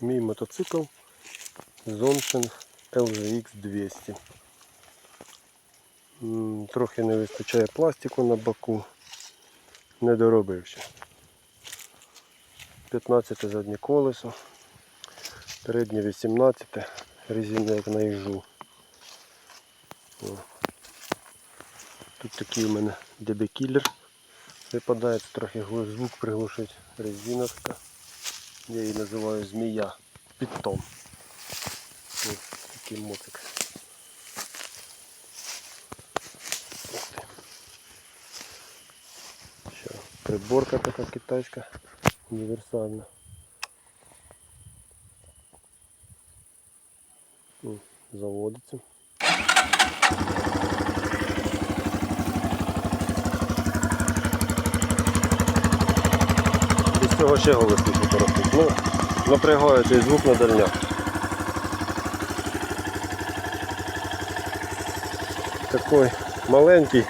Мій мотоцикл Zonfeng LGX 200. Трохи не вистачає пластику на боку. Не доробив ще. 15 заднє колесо. Переднє 18, резина як на їжу. Тут такий у мене DB-кілер випадає, трохи звук приглушить резина така. Я її називаю змія Питон. Ось такий мотик. Ще приборка така китайська, універсальна. Заводиться. Із цього ще голосніше поростуть. Ну, напрягає цей звук на дальнях. Такий маленький.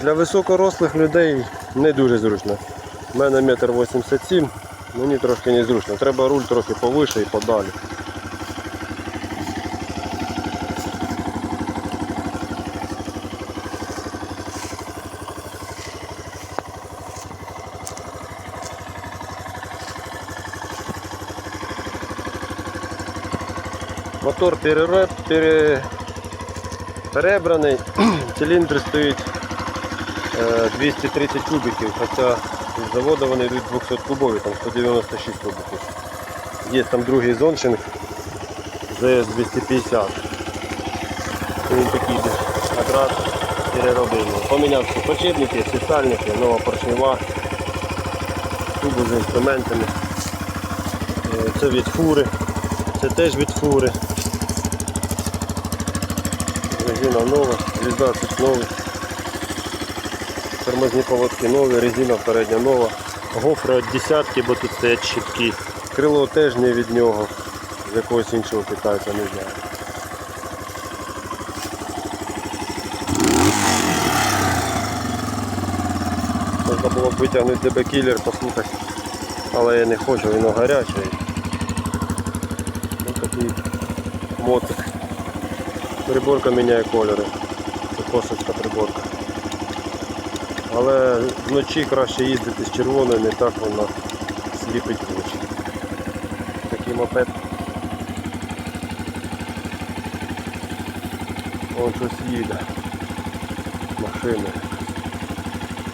Для високорослих людей не дуже зручно. У мене метр 87, мені трошки незручно. Треба руль трохи повише і подалі. Мотор перебраний, циліндр стоїть е, 230 кубиків, хоча з заводу вони йдуть 200 кубові, там 196 кубиків. Є там другий зоншинг ЗС 250. Він такий більш якраз переробив. Поміняв всі подшипники, всі нова поршнева, тубу з інструментами. Е, Це від фури, це теж від фури. Резина нова, 12 новий. Тормозні поводки нові, резина передня нова. Гофра від десятки, бо тут стоять щитки. Крило теж не від нього, з якогось іншого китайця, не знаю. Можна було б витягнути тебе кілер, послухати, але я не хочу, він гарячий. Ось такий мотик. Приборка міняє кольори. Це косовська приборка. Але вночі краще їздити з червоною, не так вона сліпить вночі. очі. Такий мопед. Вон щось їде. Машини.